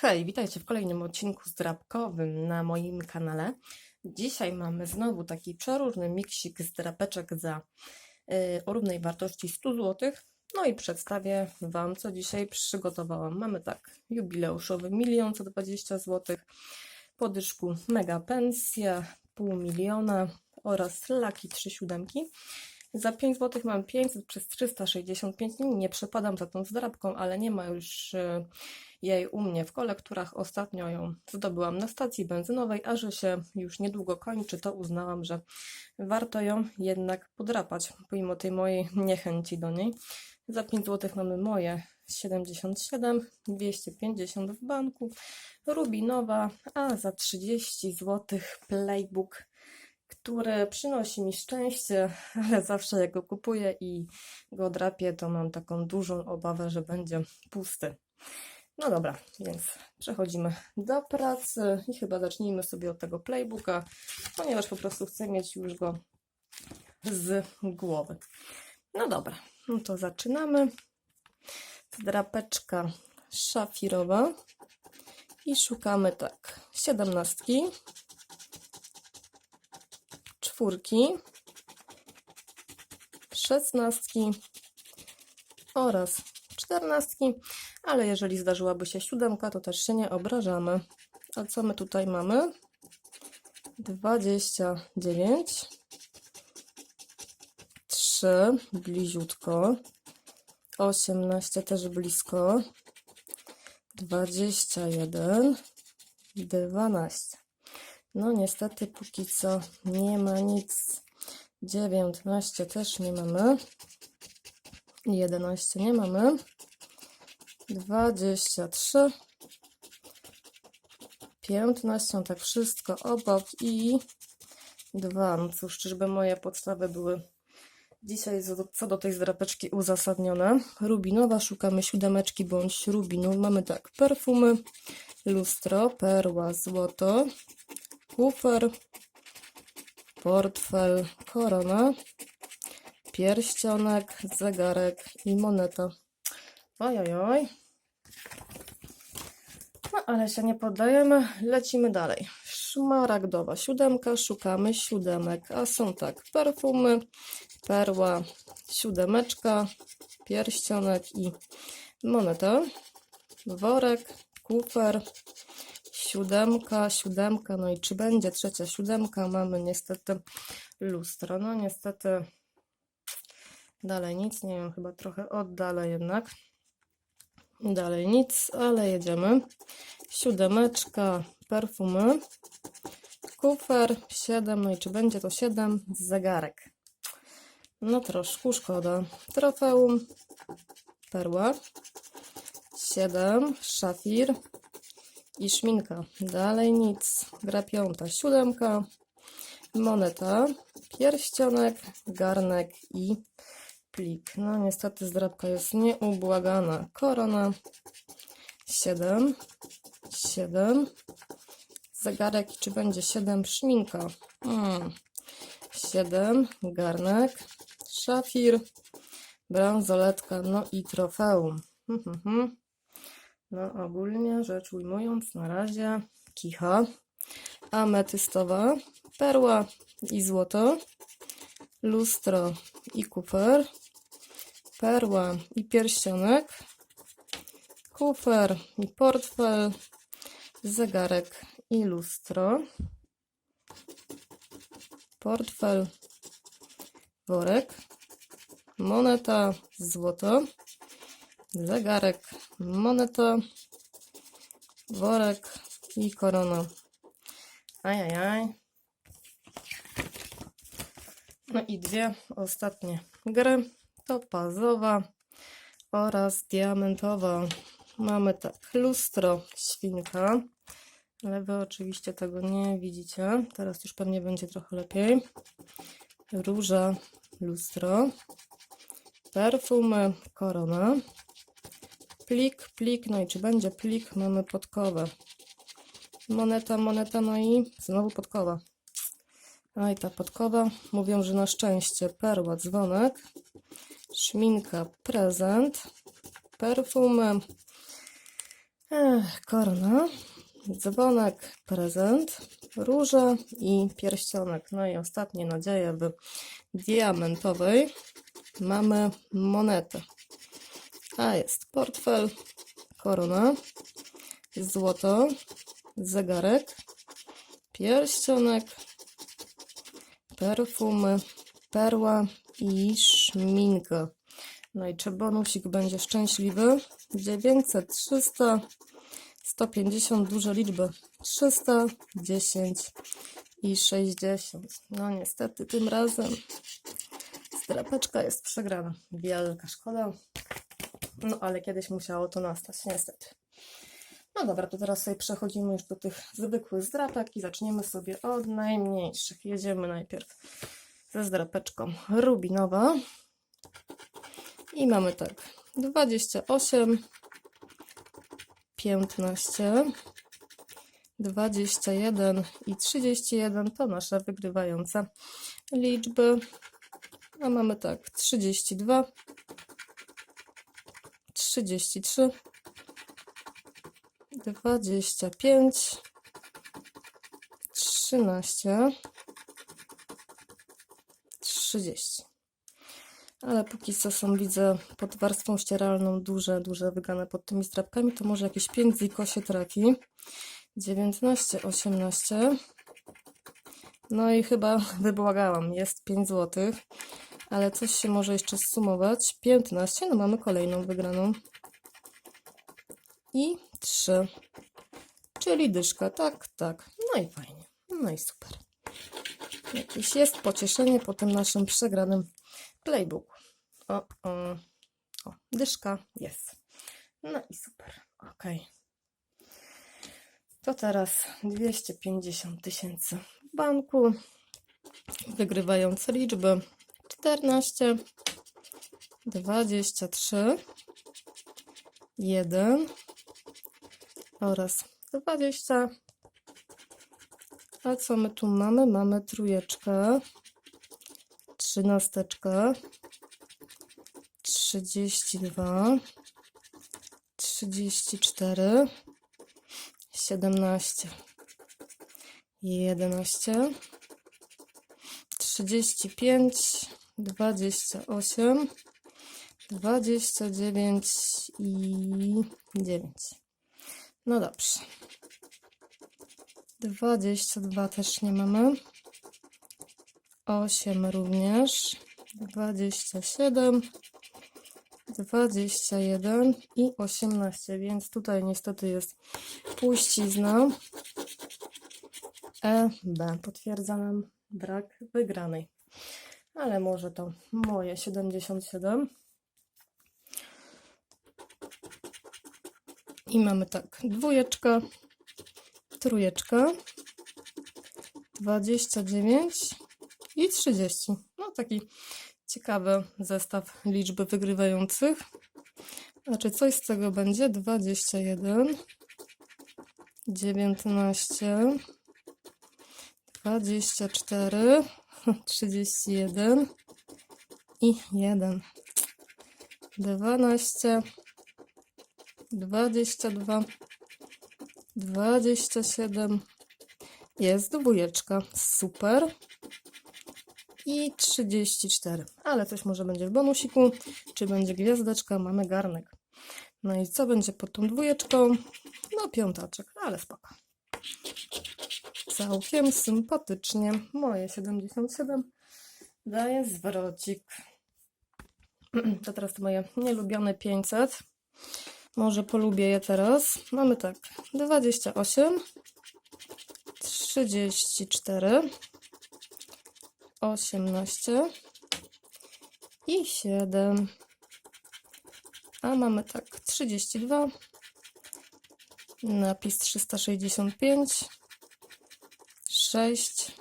Hej, witajcie w kolejnym odcinku zdrabkowym na moim kanale. Dzisiaj mamy znowu taki przeróżny miksik zdrapeczek za y, o równej wartości 100 zł. No i przedstawię Wam, co dzisiaj przygotowałam. Mamy tak, jubileuszowy milion co 20 zł, po dyszku mega pensja, pół miliona oraz laki 3 siódemki. Za 5 zł mam 500 przez 365 dni. Nie przepadam za tą zdrabką, ale nie ma już y, jej u mnie w kolekturach. Ostatnio ją zdobyłam na stacji benzynowej, a że się już niedługo kończy, to uznałam, że warto ją jednak podrapać, pomimo tej mojej niechęci do niej. Za 5 zł mamy moje 77, 250 w banku, rubinowa, a za 30 zł playbook który przynosi mi szczęście, ale zawsze jak go kupuję i go drapię, to mam taką dużą obawę, że będzie pusty. No dobra, więc przechodzimy do pracy i chyba zacznijmy sobie od tego playbooka, ponieważ po prostu chcę mieć już go z głowy. No dobra, no to zaczynamy. Drapeczka szafirowa i szukamy tak, siedemnastki, czwórki, szesnastki oraz czternastki, ale jeżeli zdarzyłaby się siódemka, to też się nie obrażamy. A co my tutaj mamy? 29, 3, bliziutko, 18 też blisko, 21, 12. No niestety póki co nie ma nic. 19 też nie mamy. 11 nie mamy. 23. 15, tak wszystko obok i 2. No cóż, czyżby moje podstawy były dzisiaj co do tej zdrapeczki uzasadnione. Rubinowa, szukamy siódemeczki bądź rubinu. Mamy tak, perfumy, lustro, perła, złoto, kufer, portfel, korona, pierścionek, zegarek i moneta. Oj, oj, oj. No ale się nie poddajemy, lecimy dalej. Szmaragdowa siódemka, szukamy siódemek, a są tak, perfumy, perła, siódemeczka, pierścionek i moneta, worek, kufer, siódemka, siódemka, no i czy będzie trzecia siódemka? Mamy niestety lustro. No niestety dalej nic, nie wiem, chyba trochę oddalę jednak. Dalej nic, ale jedziemy. Siódemeczka, perfumy, kufer, 7, no i czy będzie to 7? Zegarek. No troszkę szkoda. Trofeum, perła, 7, szafir, i szminka. Dalej nic. Gra piąta, siódemka, moneta, pierścionek, garnek i plik. No niestety zdrabka jest nieubłagana. Korona, 7, 7, zegarek, czy będzie 7, szminka, hmm. 7, garnek, szafir, bransoletka, no i trofeum. Hmm, hmm, hmm. No ogólnie rzecz ujmując, na razie kicha, ametystowa, perła i złoto, lustro i kufer, perła i pierścionek, kufer i portfel, zegarek i lustro, portfel, worek, moneta, złoto, zegarek, moneta, worek i korona. Ajajaj. No i dwie ostatnie gry to pazowa oraz diamentowa. Mamy tak, lustro, świnka, ale wy oczywiście tego nie widzicie. Teraz już pewnie będzie trochę lepiej. Róża, lustro, perfumy, korona, plik, plik, no i czy będzie plik, mamy podkowę. Moneta, moneta, no i znowu podkowa. A i ta podkowa, mówią, że na szczęście perła, dzwonek, szminka, prezent, perfumy, Ech, korona, dzwonek, prezent, róża i pierścionek. No i ostatnie nadzieje w diamentowej mamy monetę. A jest portfel, korona, złoto, zegarek, pierścionek, perfumy, perła i szminka. No i czy bonusik będzie szczęśliwy? 900, 300, 150, duże liczby. 300, 10 i 60. No niestety tym razem strapeczka jest przegrana. Wielka szkoda. No ale kiedyś musiało to nastać, niestety. No dobra, to teraz sobie przechodzimy już do tych zwykłych zdrapek i zaczniemy sobie od najmniejszych. Jedziemy najpierw ze zdrapeczką rubinowa. I mamy tak, 28, 15, 21 i 31 to nasze wygrywające liczby. A mamy tak, 32, 33, 25, 13, 30. Ale póki co są, widzę, pod warstwą ścieralną duże, duże wygrane pod tymi strapkami, to może jakieś 5 ziko się trafi. 19, 18. No i chyba wybłagałam, jest 5 zł, ale coś się może jeszcze zsumować. 15, no mamy kolejną wygraną. I 3, czyli dyszka, tak, tak. No i fajnie, no i super. Jakieś jest pocieszenie po tym naszym przegranym playbooku. O, o, o, dyszka jest. No i super, ok. To teraz 250 tysięcy w banku. Wygrywające liczby 14, 23, 1 oraz 20. A co my tu mamy? Mamy trójeczkę, trzynasteczkę, 32, 34, 17, 11, 35, 28, 29 i 9. No dobrze. 22 też nie mamy. 8 również. 27, 21 i 18, więc tutaj niestety jest puścizna. E, B potwierdza nam brak wygranej. Ale może to moje 77. I mamy tak, dwójeczka, trójeczka, 29 i 30. No taki ciekawy zestaw liczby wygrywających. Znaczy coś z tego będzie 21, 19, 24, 31 i 1. 12, 22, 27. Jest dwójeczka. Super. I 34. Ale coś może będzie w bonusiku. Czy będzie gwiazdeczka? Mamy garnek. No i co będzie pod tą dwójeczką? No piątaczek, ale spoko. Całkiem sympatycznie. Moje 77 daje zwrocik. To teraz to moje nielubione 500. Może polubię je teraz. Mamy tak, 28, 34, 18 i 7. A mamy tak, 32, napis 365, 6,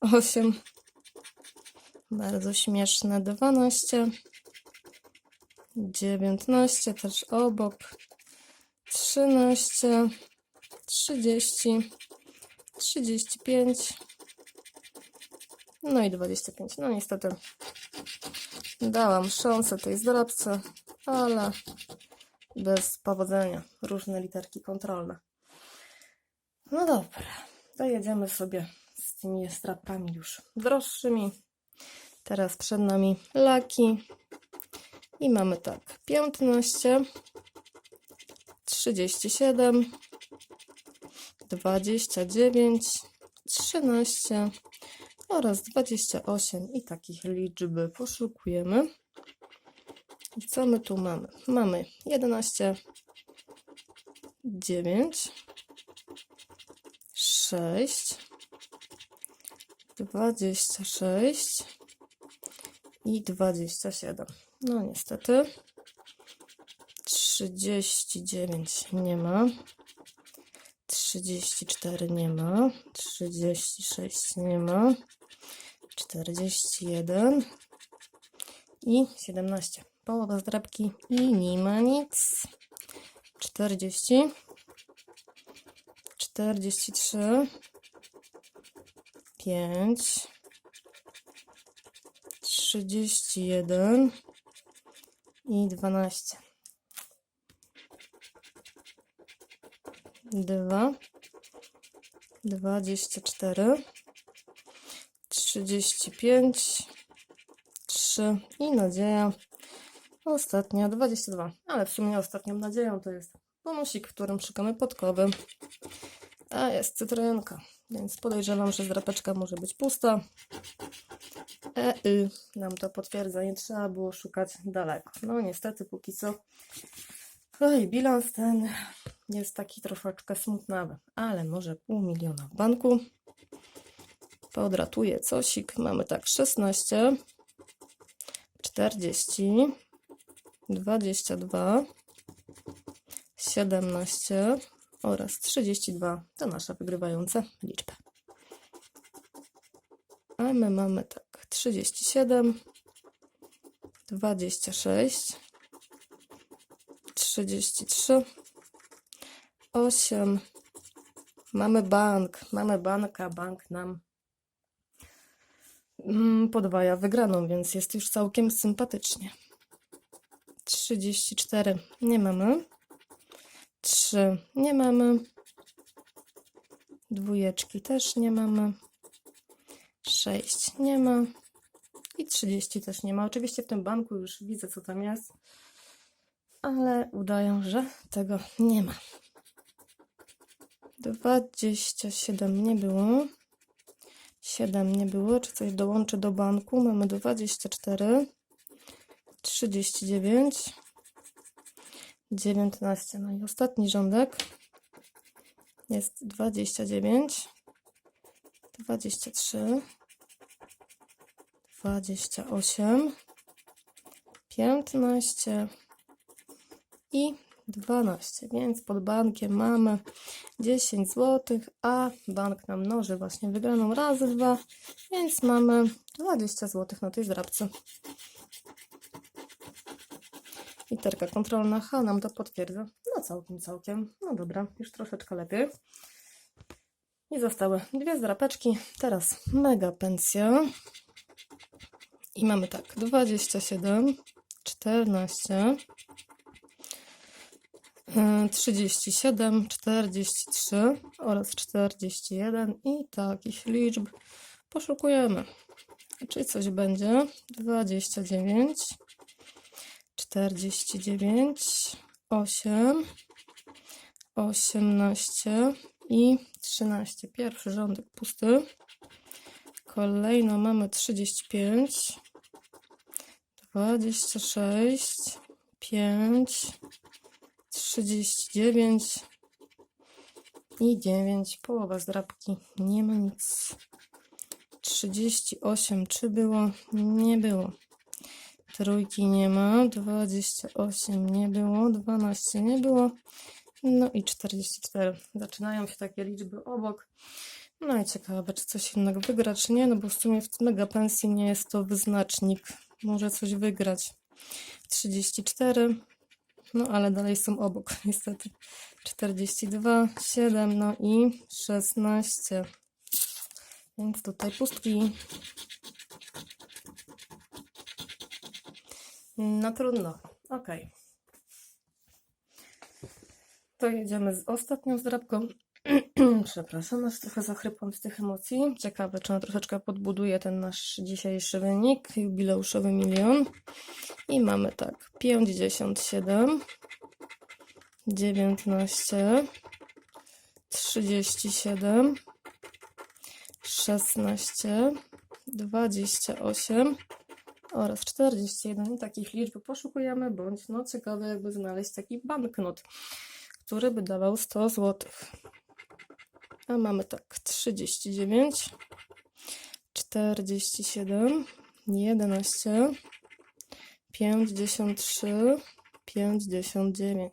8, bardzo śmieszne. 12, 19 też obok, 13, 30, 35, no i 25. No niestety dałam szansę tej zdrabce, ale bez powodzenia. Różne literki kontrolne. No dobra, to jedziemy sobie z tymi strapkami już droższymi. Teraz przed nami laki. I mamy tak, 15, 37, 29, 13 oraz 28 i takich liczby poszukujemy. I co my tu mamy? Mamy 11, 9, 6, 26 i 27. No niestety 39 nie ma. 34 nie ma. 36 nie ma. 41 i 17. Połowa zdrabki i nie ma nic. 40 43 5 31 i 12 2 24 35 3 i nadzieja. Ostatnia 22 ale w sumie ostatnią nadzieją to jest bonusik, w którym szukamy podkowy. A jest cytrynka więc podejrzewam, że zdrapeczka może być pusta. E y, nam to potwierdza, nie trzeba było szukać daleko. No niestety póki co. Oj, bilans ten jest taki troszeczkę smutnawy, ale może pół miliona w banku. Podratuję cosik. Mamy tak 16, 40, 22, 17 oraz 32 to nasza wygrywająca liczba. A my mamy tak 37, 26, 33, 8. Mamy bank, mamy banka, bank nam podwaja wygraną, więc jest już całkiem sympatycznie. 34 nie mamy. 3 nie mamy. Dwójeczki też nie mamy. 6 nie ma. I 30 też nie ma. Oczywiście w tym banku już widzę, co tam jest ale udają, że tego nie ma. 27 nie było. 7 nie było. Czy coś dołączę do banku? Mamy 24. 39. 19. No i ostatni rządek jest 29. 23. 28. 15 i 12, więc pod bankiem mamy 10 zł, a bank nam mnoży właśnie wygraną razy 2, więc mamy 20 zł na tej zdrabce. Literka kontrolna H nam to potwierdza. No całkiem, całkiem. No dobra, już troszeczkę lepiej. I zostały dwie zdrapeczki. Teraz mega pensja. I mamy tak, 27, 14, 37, 43 oraz 41 i takich liczb poszukujemy. Czy coś będzie? 29, 49, 8, 18 i 13. Pierwszy rządek pusty. Kolejno mamy 35, 26, 5, 39 i 9. Połowa zdrabki. Nie ma nic. 38. Czy było? Nie było. Trójki nie ma. 28 nie było. 12 nie było. No i 44. Zaczynają się takie liczby obok. No i ciekawe, czy coś innego wygra, czy nie, no bo w sumie w mega pensji nie jest to wyznacznik. Może coś wygrać. 34. No ale dalej są obok, niestety. 42, 7, no i 16. Więc tutaj pustki. No trudno. Ok. to jedziemy z ostatnią zdrabką. Przepraszam, aż trochę zachrypłam z tych emocji. Ciekawe, czy ona troszeczkę podbuduje ten nasz dzisiejszy wynik. Jubileuszowy milion. I mamy tak, 57, 19, 37, 16, 28 oraz 41. I takich liczb poszukujemy, bądź no ciekawe jakby znaleźć taki banknot, który by dawał 100 zł. A mamy tak 39, 47, 11, 53, 59,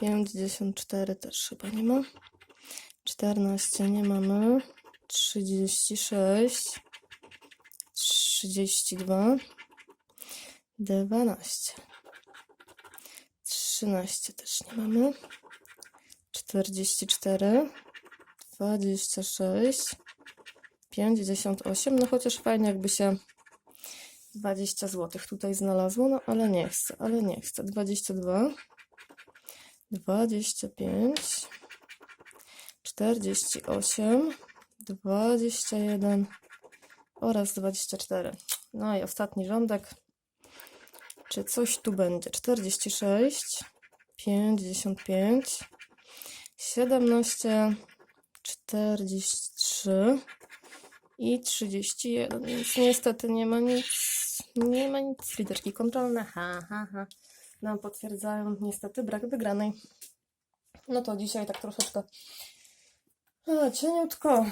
54 też chyba nie ma, 14 nie mamy, 36, 32, 12, 13 też nie mamy, 44, 26, 58, no chociaż fajnie jakby się 20 zł tutaj znalazło, no ale nie chcę, ale nie chcę, 22, 25, 48, 21 oraz 24. No i ostatni rządek. Czy coś tu będzie? 46, 55, 17, 43 i 31. Więc niestety nie ma nic. Nie ma nic. Literki kontrolne. Ha, ha, ha. Nam potwierdzają niestety brak wygranej. No to dzisiaj tak troszeczkę a, cieniutko,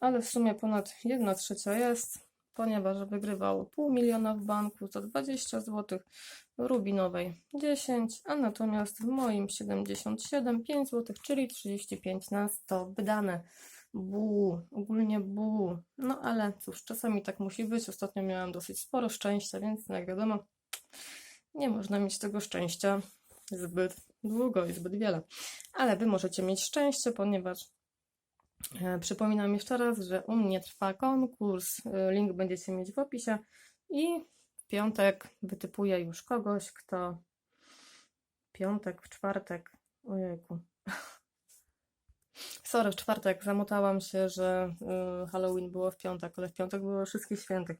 ale w sumie ponad 1 trzecia jest, ponieważ wygrywało pół miliona w banku za 20 zł, Rubinowej 10, a natomiast w moim 77 5 zł, czyli 35 na 100 wydane. Bu, ogólnie bu. No ale cóż, czasami tak musi być. Ostatnio miałam dosyć sporo szczęścia, więc jak wiadomo, nie można mieć tego szczęścia zbyt długo i zbyt wiele. Ale wy możecie mieć szczęście, ponieważ Przypominam jeszcze raz, że u mnie trwa konkurs. e, Link będziecie mieć w opisie. I w piątek wytypuję już kogoś, kto. Piątek, w czwartek. Ojejku. Sorry, w czwartek zamotałam się, że y, Halloween było w piątek, ale w piątek było wszystkich świętych.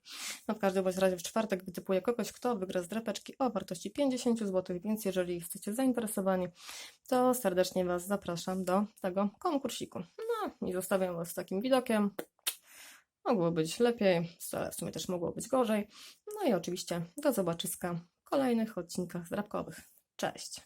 No w każdym razie w czwartek wytypuję kogoś, kto wygra z drapeczki o wartości 50 zł, więc jeżeli jesteście zainteresowani, to serdecznie Was zapraszam do tego konkursiku. No i zostawiam Was z takim widokiem. Mogło być lepiej, ale w sumie też mogło być gorzej. No i oczywiście do zobaczyska w kolejnych odcinkach zdrabkowych. Cześć!